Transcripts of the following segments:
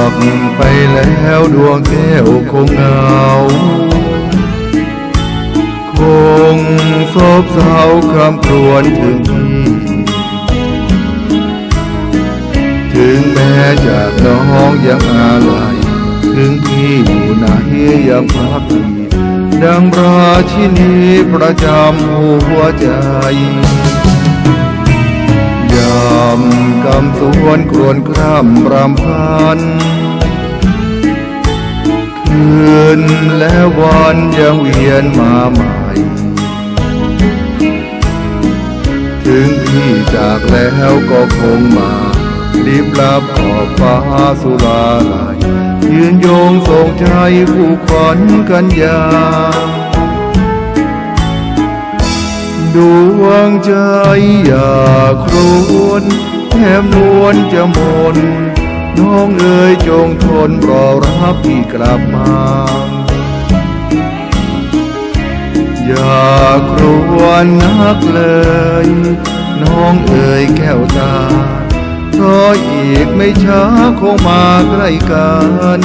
จากไปแล้วดวงแก้วคงเหงา คงโศบเศร้าคำครวญถึงพี่ ถึงแม้จากน้องยังอาลัยถึงพี่อยู่ไหนยังพักดีดังราชินีประจำหัวใจ ยามกำสวนครวนคร่ำรำพัน คืนและวันยังเวียนมาใหม่ ถึงพี่จากแล้วก็คงมารีบลับขอบฟ้าสุราไหลยืนโยงส่งใจผู้ขวัญกันยา ดวงใจอยากครวนแถมนวลจะมน น้องเอ๋ยจงทนรอรับพี่กลับมา อย่าครวนนักเลย น้องเอ๋ยแก้วตาเพราะอีกไม่ช้าคงมาใกล้กัน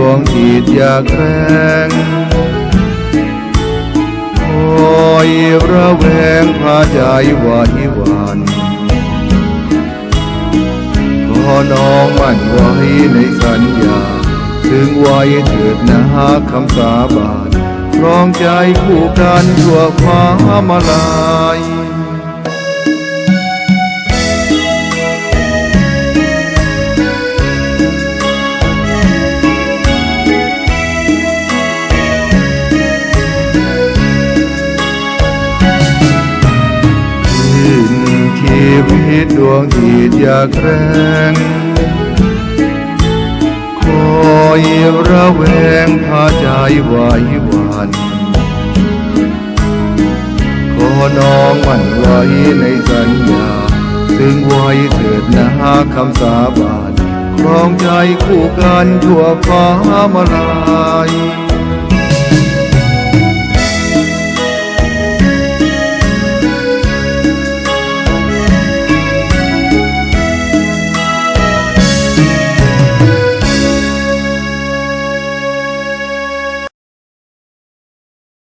วิตดวงจิตอยากแรงคอยระแวงพาใจวาดหวันขอน้องมั่นไว้ในสัญญา ถึงไว้เถิดนะคำสาบานครองใจคู่กันทั่วฟ้ามาลาย ตดวงจิตอยากแรงคอยระแวงพาใจไหวหวันขอน้องมั่นไว้ในสัญญา ซึ่งไว้เถิดนะคำสาบานครองใจคู่กันทั่วฟ้ามาลาย